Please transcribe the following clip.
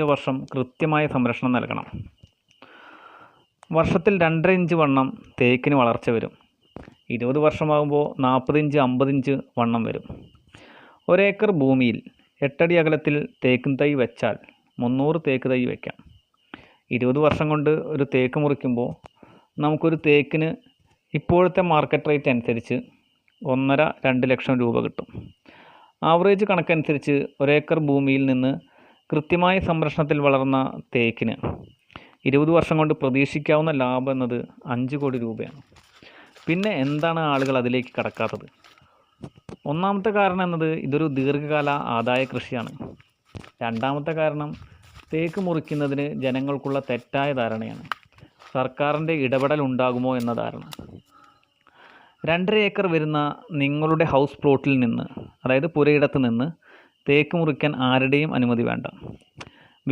വർഷം കൃത്യമായ സംരക്ഷണം നൽകണം. വർഷത്തിൽ രണ്ടര ഇഞ്ച് വണ്ണം തേക്കിന് വളർച്ച വരും. ഇരുപത് വർഷമാകുമ്പോൾ നാൽപ്പത് ഇഞ്ച് അമ്പത് ഇഞ്ച് വണ്ണം വരും. ഒരേക്കർ ഭൂമിയിൽ എട്ടടി അകലത്തിൽ തേക്കിൻ തൈ വെച്ചാൽ മുന്നൂറ് തേക്ക് തൈ വയ്ക്കാം ഇരുപത് വർഷം കൊണ്ട് ഒരു തേക്ക് മുറിക്കുമ്പോൾ നമുക്കൊരു തേക്കിന് ഇപ്പോഴത്തെ മാർക്കറ്റ് റേറ്റ് അനുസരിച്ച് ഒന്നര രണ്ട് ലക്ഷം രൂപ കിട്ടും. ആവറേജ് കണക്കനുസരിച്ച് ഒരേക്കർ ഭൂമിയിൽ നിന്ന് കൃത്യമായ സംരക്ഷണത്തിൽ വളർന്ന തേക്കിന് ഇരുപത് വർഷം കൊണ്ട് പ്രതീക്ഷിക്കാവുന്ന ലാഭം എന്നത് അഞ്ച് കോടി രൂപയാണ്. പിന്നെ എന്താണ് ആളുകൾ അതിലേക്ക് കടക്കാത്തത്? ഒന്നാമത്തെ കാരണം എന്നത് ഇതൊരു ദീർഘകാല ആദായ കൃഷിയാണ്. രണ്ടാമത്തെ കാരണം തേക്ക് മുറിക്കുന്നതിന് ജനങ്ങൾക്കുള്ള തെറ്റായ ധാരണയാണ്. സർക്കാരിന്റെ ഇടപെടൽ ഉണ്ടാകുമോ എന്ന ധാരണ. രണ്ടര ഏക്കർ വരുന്ന നിങ്ങളുടെ ഹൗസ് പ്ലോട്ടിൽ നിന്ന് അതായത് പുരയിടത്ത് നിന്ന് തേക്ക് മുറിക്കാൻ ആരുടെയും അനുമതി വേണ്ട.